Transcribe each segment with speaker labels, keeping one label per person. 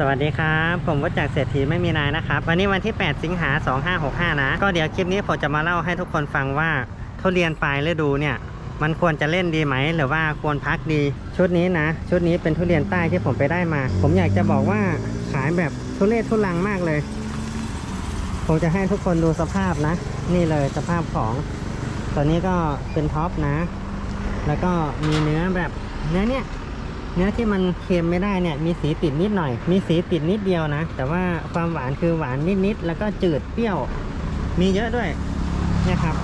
Speaker 1: สวัสดีครับผมวัจากเศรษฐีไม่มีนายนะครับวันนี้วันที่ 8 สิงหา 2565 นะ ก็เดี๋ยวคลิปนี้ผมจะมาเล่าให้ทุกคนฟังว่าทุเรียนปลายฤดูเนี่ย มันควรจะเล่นดีไหม หรือว่าควรพักดี ชุดนี้นะ ชุดนี้เป็นทุเรียนใต้ที่ผมไปได้มา ผมอยากจะบอกว่าขายแบบทุเรศทุลังมากเลย ผมจะให้ทุกคนดูสภาพนะ นี่เลยสภาพของตัวนี้ก็เป็นท็อปนะ แล้วก็มีเนื้อแบบเนื้อเนี่ย เนื้อที่มันเค็มไม่ได้เนี่ยมีสีติดนิดหน่อย มีสีติดนิดเดียวนะ แต่ว่าความหวานคือหวานนิดๆแล้วก็จืดเปรี้ยว มีเยอะด้วยเนี่ยครับ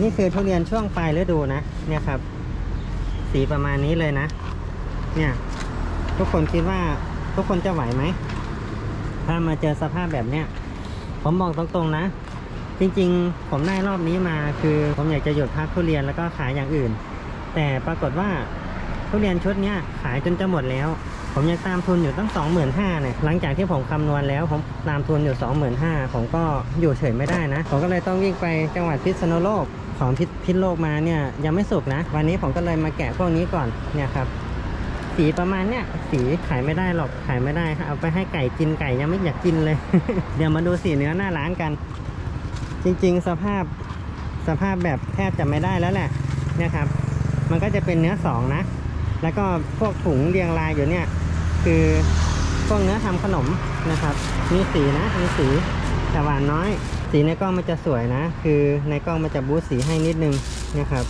Speaker 1: นี่คือทุเรียนช่วงปลายฤดูนะเนี่ยครับ สีประมาณนี้เลยนะ เนี่ย ทุกคนคิดว่าทุกคนจะไหวไหมถ้ามาเจอสภาพแบบเนี้ยผมบอกตรงๆนะ จริงๆ ผมได้รอบนี้มาคือผมอยากจะหยุดพักทุเรียนแล้วก็ขายอย่างอื่น แต่ปรากฏว่า ทุเรียนชุดนี้ขายจนจะหมดแล้ว ผมยังตามทุนอยู่ตั้งสองหมื่นห้าเนี่ยหลังจากที่ผมคำนวณแล้วผมตามทุนอยู่สองหมื่นห้าผมก็อยู่เฉยไม่ได้นะ ผมก็เลยต้องวิ่งไปจังหวัดพิษณุโลกของพิษพิษโลกมาเนี่ยยังไม่สุกนะ วันนี้ผมก็เลยมาแกะพวกนี้ก่อนเนี่ยครับสีประมาณเนี้ยสีขายไม่ได้หรอกขายไม่ได้เอาไปให้ไก่กินไก่ยังไม่อยากกินเลย เดี๋ยวมาดูสีเนื้อหน้าร้านกัน จริงๆ สภาพสภาพแบบแทบจะไม่ได้แล้วแหละเนี่ยครับ มันก็จะเป็นเนื้อสองนะ แล้วก็พวกถุงเรียงรายอยู่เนี่ย คือพวกเนื้อทำขนมนะครับ มีสีนะ มีสีแต่หวานน้อย สีในกล้องมันจะสวยนะ คือในกล้องมันจะบูสสีให้นิดนึงนะครับ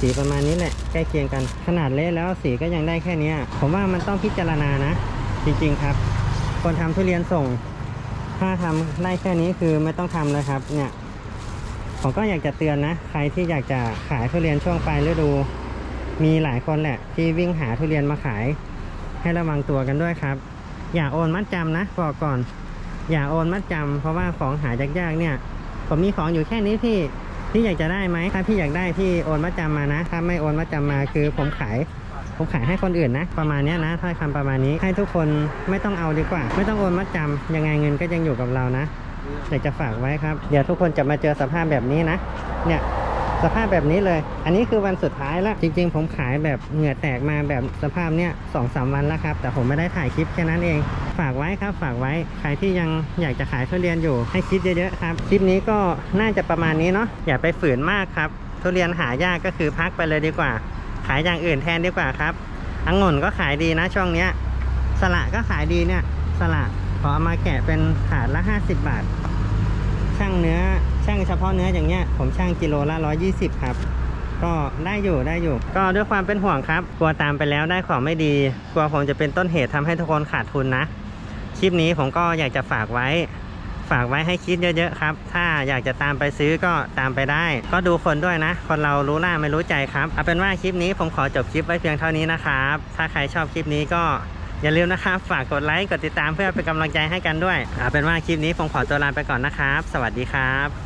Speaker 1: สีประมาณนี้แหละ ใกล้เคียงกัน ขนาดเละแล้วสีก็ยังได้แค่นี้ผมว่ามันต้องพิจารณานะ จริงๆครับ คนทำทุเรียนส่ง ถ้าทำได้แค่นี้คือไม่ต้องทำเลยครับ เนี่ย ผมก็อยากจะเตือนนะ ใครที่อยากจะขายทุเรียนช่วงปลายฤดู มีหลายคนแหละที่วิ่งหาทุเรียนมาขาย ให้ระวังตัวกันด้วยครับ อย่าโอนมัดจำนะบอกก่อน อย่าโอนมัดจำเพราะว่าของหายากๆเนี่ย ผมมีของอยู่แค่นี้พี่พี่อยากจะได้ไหมถ้าพี่อยากได้พี่โอนมัดจำมานะ ถ้าไม่โอนมัดจำมาคือผมขายผมขายให้คนอื่นนะ ประมาณนี้นะถ้อยคำประมาณนี้ให้ทุกคนไม่ต้องเอาดีกว่า ไม่ต้องโอนมัดจำยังไงเงินก็ยังอยู่กับเรานะอยากจะฝากไว้ครับ เดี๋ยวทุกคนจะมาเจอสภาพแบบนี้นะ เนี่ย สภาพแบบนี้เลย อันนี้คือวันสุดท้ายแล้ว จริง ๆ ผมขายแบบเหงื่อแตกมาแบบสภาพเนี้ยสองสามวันแล้วครับ แต่ผมไม่ได้ถ่ายคลิปแค่นั้นเอง ฝากไว้ครับ ฝากไว้ ใครที่ยังอยากจะขายทุเรียนอยู่ให้คิดเยอะๆครับ คลิปนี้ก็น่าจะประมาณนี้เนาะ อย่าไปฝืนมากครับ ทุเรียนหายากก็คือพักไปเลยดีกว่า ขายอย่างอื่นแทนดีกว่าครับองุ่นก็ขายดีนะช่วงเนี้ย สละก็ขายดีเนี่ย สละขอเอามาแกะเป็นถาดละ 50 บาท ช่างเนื้อ ช่างเฉพาะเนื้ออย่างเงี้ยผมช่างกิโลละ120 ครับ ก็ได้อยู่ได้อยู่ ก็ด้วยความเป็นห่วงครับ กลัวตามไปแล้วได้ของไม่ดี กลัวผมจะเป็นต้นเหตุทำให้ทุกคนขาดทุนนะ คลิปนี้ผมก็อยากจะฝากไว้ ฝากไว้ให้คิดเยอะๆครับ ถ้าอยากจะตามไปซื้อก็ตามไปได้ ก็ดูคนด้วยนะ คนเรารู้หน้าไม่รู้ใจครับเอาเป็นว่าคลิปนี้ผมขอจบคลิปไว้เพียงเท่านี้นะครับ ถ้าใครชอบคลิปนี้ก็อย่าลืมนะครับ ฝากกดไลค์ กดติดตามเพื่อเป็นกำลังใจให้กันด้วยเอาเป็นว่าคลิปนี้ผมขอตัวลาไปก่อนนะครับ สวัสดีครับ